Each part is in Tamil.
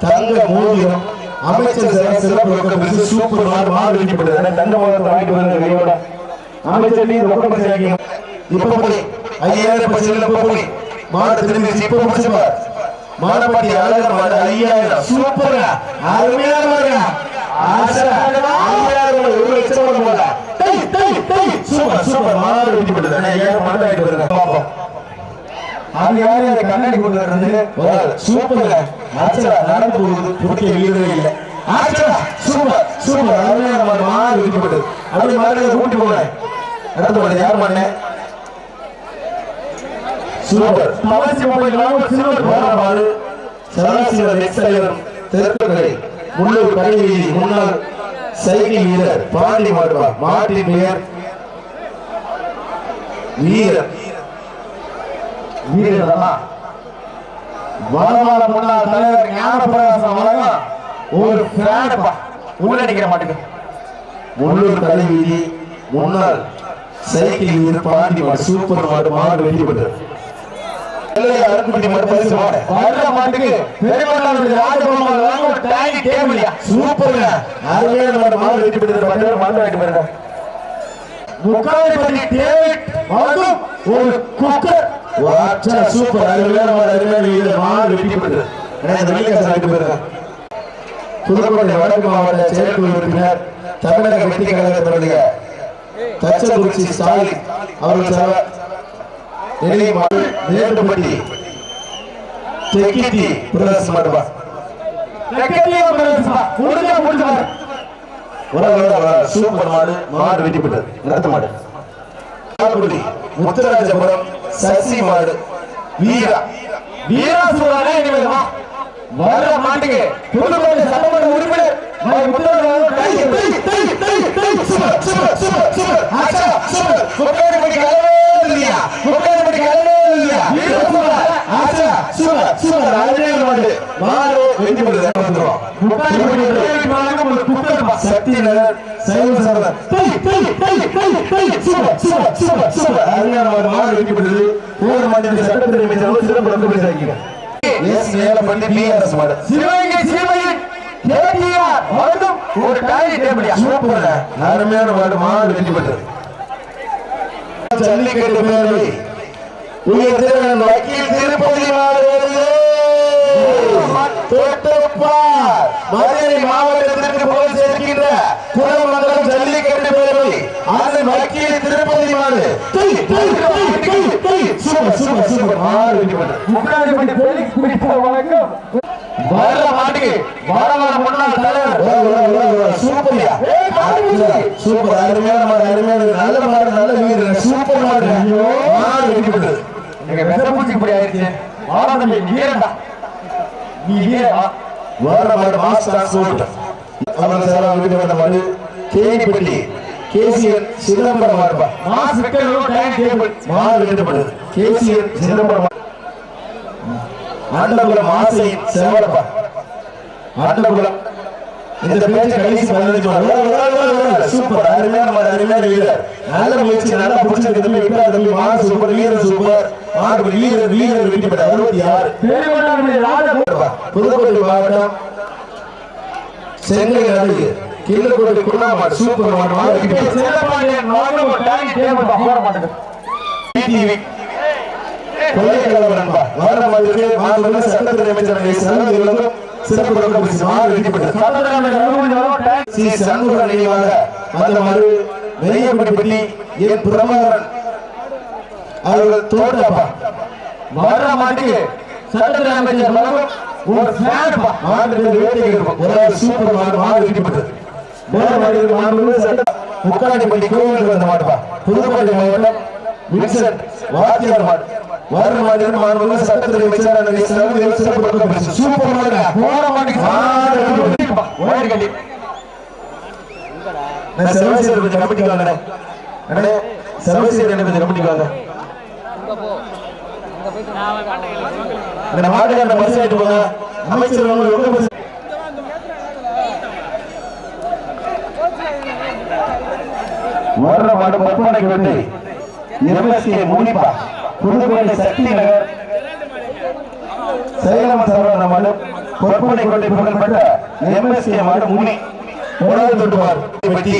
தங்க மூலியம் அமைச்சர் சிறப்பு சூப்பர் மாடு மாடு வெட்டிப்படுது தங்க மோதிரத்தை வாங்கிட்டு வந்த கையோட. அமைச்சர் நீ ரொக்க பரிசு இப்ப போய் ஐயாயிரம் பரிசு போய் மாடு திரும்பி இப்ப முடிச்சு பார். அழகர் மாடு ஐயாயிரம். சூப்பர் அருமையான மாடுங்க சூப்பர் சூப்பர் மாடு வெட்டிப்பட்டது ஐயாயிரம் மாடு வாங்கிட்டு வருங்க பாப்போம். அது யாரு கண்ணாடி கொண்டு வர்றது சூப்பர் ஆச்சா நடந்து போகுது புடிக்க வீரே இல்லை. ஆச்சா சூப்பர் சூப்பர். அருமையான மாடு மாடு அப்படி மாடு கூட்டி போறேன் நடந்து போறது யார் பண்ணேன் சூப்பர். பவசி மொபைல் வாங்க சில்வர் மாடு. சதாசிவ நெக்ஸ்டைலர் கடைவீதி முன்னாள் சைக்கிள் வீரர் பாண்டி மாடுவா. மாட்டின் பெயர் வீரர். வீரர்களா வடமாட முன்னாள் தலைவர் ஞானப்பிரகாசம் வழங்கும் ஒரு ஃபேனப்பா உள்ள நிக்கிற மாட்டுக்கு. முள்ளூர் கடை வீதி முன்னாள் சைக்கிள் வீரர் பாண்டி மாடு சூப்பர் மாடு மாடு வெற்றி பெற்றது. அருக்குட்டி மாடு பரிசு மாடு. வர்ற மாட்டுக்கு பெருமாள் ராஜபெருமாள் வழங்கும் ஒரு டேங்கி டேபிளியா சூப்பர்ங்க. அருமையான மாடு மாடு வெற்றி பெற்றது. மாடு மாடு வாங்கிட்டு போயிருங்க முக்காலிப்பட்டி டேவிட் வழங்கும் ஒரு குக்கர். வாச்சா சூப்பர். அருமையான மாடு அருமையான மாடு வெற்றி பெற்றது புதுக்கோட்டை வடக்கு மாவட்ட செயற்குழு உறுப்பினர் தமிழக வெற்றி கழகத்தினுடைய ஸ்டாலின் அவர்கள் மாடு சூப்பர் மாடு மாடு வெட்டி பெற்றது நடத்த மாடு. முத்துராஜபுரம் சசி மாடு வீரா. வீரா இனிமேல் வா. வர்ற மாட்டுக்கு புதுக்கோட்டை சட்டமன்ற உறுப்பினர் இல்லையா? சக்தி நகர். மாடு வெற்றி பெற்றது. ஊர் மாநில சட்டத்துறை அமைச்சர் சிறப்பு ரத்து பேசுகிறாங்க எஸ் மேலப்பட்டி பிஆர்எஸ் மாடு சிவகங்கை சீமையின் கேடிஆர் வழங்கும் ஒரு டைனி டேபிளியா சூப்பர் அருமையான மாடு மாடு வெற்றி பெற்றது ஜல்லிக்கட்டு பேரவை உயர் திருமணம் வக்கீல் திருப்பதி மாடு மதுரை மாவட்டத்திற்கு புகழ் சேர்க்கின்ற குலமங்கலம் ஜல்லிக்கட்டு பேரவை அது வக்கீல் திருப்பதி மாடு. சூப்பர் சூப்பர் சூப்பர் பெற்றது முன்னாடி பேலிக்ஸ் பிடித்த வழங்கும் வர்ற மாட்டுக்கு வரவர முன்னாள் தலைவர். சூப்பர்யா. சூப்பர். அருமையான மாடு அருமையான நல்ல மாடு நல்ல வீரர். சூப்பர் மாடு. மாடு. வெட்டிவிட்டது எங்க வெசப்பூச்சி இப்படி ஆயிருச்சு. வாடா தம்பி நீ ஏறா வர்ற மாடு மாஸ்டர் சூப்பர். அவர் சேரா வீட்டு வந்த மாடு. கேணிப்பட்டி கேசிஎன் சிதம்பரம் மாடுப்பா மாஸ் விக்கெட் டைனி டேபிள். மாடு வெட்டப்பட்டது கேசிஎன் சிதம்பரம் அண்டகுலம் ஆசையின் செவலப்பா அண்டகுலம் இந்த பேச்சு கடைசி பதினஞ்சு. சூப்பர். அருமையான மாடு அருமையான வீரர். நல்ல முயற்சி நல்லா பிடிச்சிருக்கு தம்பி விட்டா தம்பி மாடு சூப்பர் வீரர் சூப்பர். மாடு வீரர் வீரர் வெற்றி பெற்ற அறுபத்தி ஆறு. புதுக்கோட்டை மாவட்டம் செங்கை அருகே. கிள்ளக்கோட்டை குருணாமாடு சூப்பர் மாடு மாடு. வெற்றி பெற்றது. சிறப்பாண்டியன் வழங்கும் ஒரு டைனி டேபிள் போட மாட்டேங்குது டிவி கொள்ளைக்கலவரன்பா வார மாதிரி மாண்புமிகு சட்டத்துறை அமைச்சர். சண்முகவேலுக்கும் சிறப்பு ரொக்க பரிசு மாடு வெட்டிப்பட்டது சட்டத்தரமை ரகுபதி வழங்கும் டைனி ஸ்ரீ சண்முக நினைவாக அந்த மறு வெள்ளையப்பட்டி என் பிரபாகரன் அவர்கள் தோட்டப்பா. வர்ற மாட்டுக்கு சட்டத்துறை அமைச்சர் வழங்கும் ஒரு ஃபேன் மாடு பேர் வேட்டைக்கு இருக்கும் ஒரு சூப்பர் மாடு மாடு வெட்டிப்பட்டது மாடு மாண்புமிகு சட்ட முக்காடிப்பட்டி கோவிலுக்கு வந்த மாடுப்பா புதுக்கோட்டை மாவட்டம் வின்சென்ட் வாத்தியார் மாடு வார மாடு மாண்புமிகு சட்டத்துறை அமைச்சர். சண்முகவேலு சிறப்பு ரொக்க பரிசு சூப்பர் மாடுங்க போற மாட்டுக்கு. ஓடி கட்டி நான் சர்வசேர் கொஞ்சம் கமிட்டிக்கு அண்ணே கொஞ்சம் வாங்க இந்த ஆயிட்டு போங்க அமைச்சர் உங்களுக்கு ரொம்ப வர்ற மாடு பற்பனைக்கு வந்து எம்எஸ்கே முனிப்பா. புதுக்கோட்டை சக்தி நகர் சேலம் சரவண மாடு. பொற்பனை கொண்டை புகழ்பெற்ற எம்எஸ்கே மாடு முனி. மூணாவது தொட்டுவார் பற்றி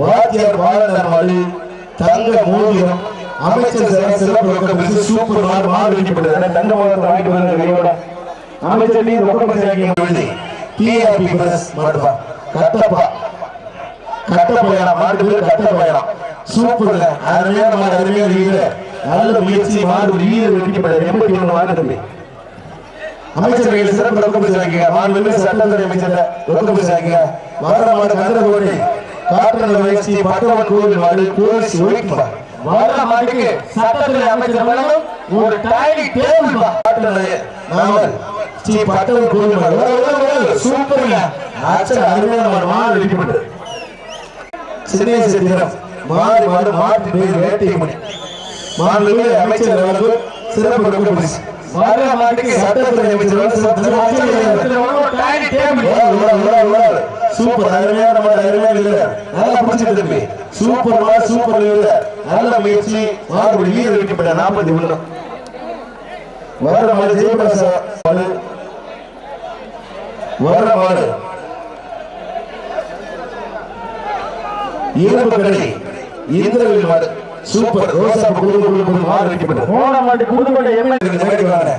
வாத்தியார் பாலனர் மாடு. தங்க மூலியம் அமைச்சர் சிறப்பு ரொக்க சூப்பர் மாடு மாடு வெட்டிப்பட்டது தங்க மோதிரத்தை வாங்கிட்டு வந்த கையோட அமைச்சர் நீ ரொக்க பரிசு வாங்கி டிஆர்பி பிரஸ் மாடுப்பா கட்டப்பா. கட்ட பயணம் மாடு பேர் கட்ட பயணம் சூப்பருங்க அருமையான மாடு அருமையான வீரர் நல்ல முயற்சி மாடு வீரர் வெட்டிப்பட்டது எண்பத்தி ஒண்ணு மாடு தம்பி. அமைச்சர்கள் சிறப்பு ரொக்க பரிசு வாங்கிக்க மாண்புமிகு சட்டத்துறை அமைச்சர் ரொக்க பரிசு வாங்கிக்க மாடு மதுரை கோடி. காட்டுநர் முயற்சி பட்டவன் கோவில் மாடு கோவில் ஒழிக்குமா வர மாட்டுக்கு சட்டத்துறை அமைச்சர் வழங்கும் ஒரு டைனிங் டேபிள் பா. காட்டுநர் நாமல் ஸ்ரீ பட்டவன் கோவில் மாடு. வர, வர, சூப்பருங்க. அச்சா அருமையான மாடு. மாடு வெட்டிப்பட்டது சிறிய சித்திரம். மாடு மாடு மாட்டு பேர் வேட்டை மணி மாண்புமிகு அமைச்சர் அவர்கள் சிறப்பு ரொக்க பரிசு வர மாட்டுக்கு சட்டத்துறை அமைச்சர். சூப்பர். அருமையான மாடு அருமையான வீரர். நல்லா பிடிச்சிட்டு தம்பி சூப்பர் மாடு சூப்பர் வீரர். நல்ல முயற்சி. மாடு வீரர் வெட்டிப்பட்ட நாற்பத்தி ஒண்ணு வர மாடு ஜெயபிரசா மாடு. வர இரும்பு கடை இந்திரவில் மாடு சூப்பர் ரோசா குழு குழு குழு மாடு வெட்டிப்பட்டது போன மாட்டு புதுக்கோட்டை எம்எல்ஏ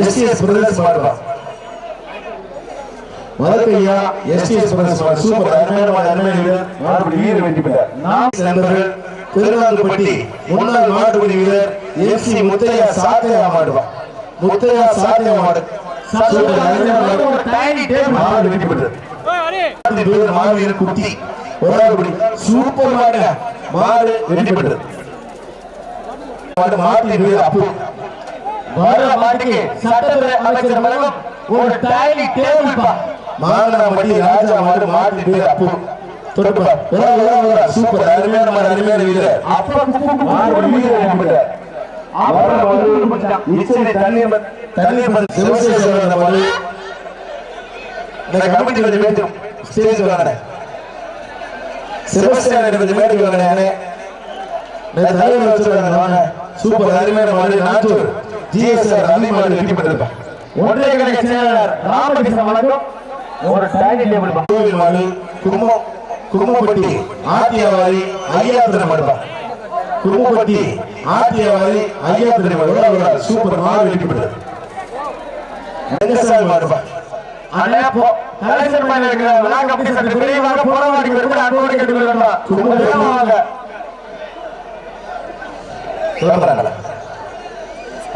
எஸ்டிஎஸ் பிரதர்ஸ் மாடுவா வழக்கையா எஸ்டிஎஸ் பிரதர்ஸ் மாடு சூப்பர். அருமையான அருமையான வீரர். மாடுபடி வீரர் வெற்றி பெற்றார். நாம் நண்பர்கள் முன்னாள் மாடுபடி வீரர் எஃப்சி முத்தையா சாத்தையா மாடுவா முத்தையா சாத்தையா மாடு. சூப்பர். அருமையான மாடு. வெற்றி மாடு வீரர் மாடு வீரர் ஒரு சூப்பர் மாடு மாடு வெற்றி பெற்றது மாடு மாட்டின் வீரர் அப்பு. வர மாட்டுக்கு சட்டத்துறை அமைச்சர் ஒரு டேபிள் பா. ராஜா மாடு மாட்டு பேர் அப்பு. சூப்பர். அருமையான மாடு அருமையான வீரர். அப்ப மாடு வீரர் வெற்றிபெற்றார். வர மாடு தண்ணீர் தண்ணீர் இந்த கமிட்டி கொஞ்சம் பேசும் ஸ்டேஜ் வாங்க சிவசேனர் கொஞ்சம் மேடைக்கு வாங்கினே தலைவர் வச்சிருக்காங்க வாங்க. சூப்பர் அருமையான மாடு நாட்டூர். ஜிஎஸ்ஆர் அள்ளி மாடு வெற்றி பெற்றிருப்பா. ஒன்றிய கழக செயலாளர் ராமகிருஷ்ணன் வழங்கும் ஒரு டேபிள் கோவில் மாடு கும்மம் கும்மப்பட்டி ஆத்தியாவாரி ஐயாத்திரை மாடுப்பா. கும்மப்பட்டி ஆத்தியாவாரி ஐயாத்திரை சூப்பர் மாடு வெட்டிப்பட்டது ரங்கசாமி கலெக்ஷன் பண்ணி இருக்கிற கமிட்டி சற்று விரைவாக போராடி வருகிற அன்போடு கேட்டுக்கொள்கிறோம் வாங்க. சொல்றாங்களா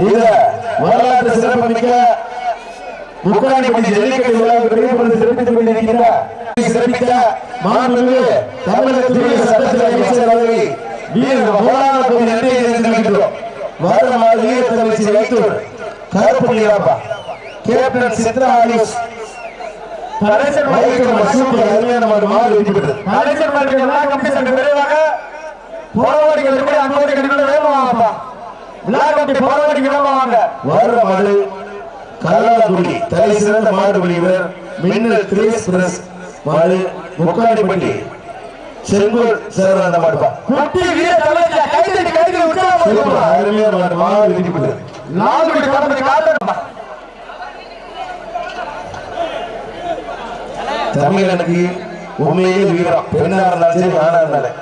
இதுல வரலாற்று சிறப்புமிக்க முக்காணிப்பட்டி ஜல்லிக்கட்டு விழாவை விரைவுபடுத்தி சிறப்பித்துக் கொண்டிருக்கிற சிறப்பித்த மாண்புமிகு தமிழகத்துடைய சட்டத்துறை அமைச்சர் அவர்களை வீரர் போராட போய் நன்றியை தெரிவிக்கின்றோம் வருமாறு வீர தமிழ்ச்சி வைத்தூர். கருப்பு கேப்டன் சித்ரா ஆலிஸ் கலெக்ஷன் மயக்கம் சூப்பர் அருமையான மாடு மாடு பெற்றது கலெக்ஷன் பண்ணி விழா கமிட்டி சற்று விரைவாக போராடி வருகிற அன்போடு கேட்டுக்கொள்ள வேகமா வாங்கப்பா விழா கமிட்டி போராடி வேகமா வாங்க வர மாடு கல்லாக்குடி தலை சிறந்த மாடுபடி வீரர் மின்னல் திரேஸ் பிரஸ் மாடு முக்காடிப்பட்டி. செங்கோல் சேரந்த மாடுப்பா குட்டி வீர தலைவா கைதட்டி கைதட்டி உற்சாகம். அருமையான மாடு மாடு வெற்றி பெற்றது நான்கு கடந்து தமிழனுக்கு உண்மையே வீரம் பெண்ணா இருந்தாலும் சரி ஆனா இருந்தாலும்.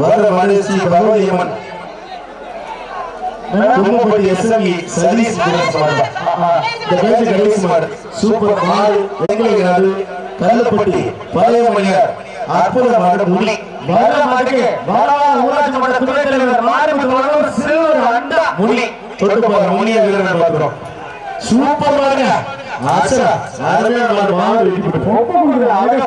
வர மனுஷி ஸ்ரீ பகவதி அம்மன். கும்பப்பட்டி எஸ்எம்இ சதீஷ் பிரஸ் மாடு சூப்பர் மாடு எங்களுக்கு நாடு கல்லப்பட்டி பழைய மணியார். அற்புத மாடு முள்ளி வர மாட்டுக்கு வடவா ஊராட்சி மன்ற துணைத் தலைவர் மாரிமுத்து வழங்கும் அண்டா முள்ளி தொட்டு வீரர்கள் பார்க்கிறோம். சூப்பர் மாடுங்க. ஆச்சரா அருமையான மாடு வெட்டி போட்டு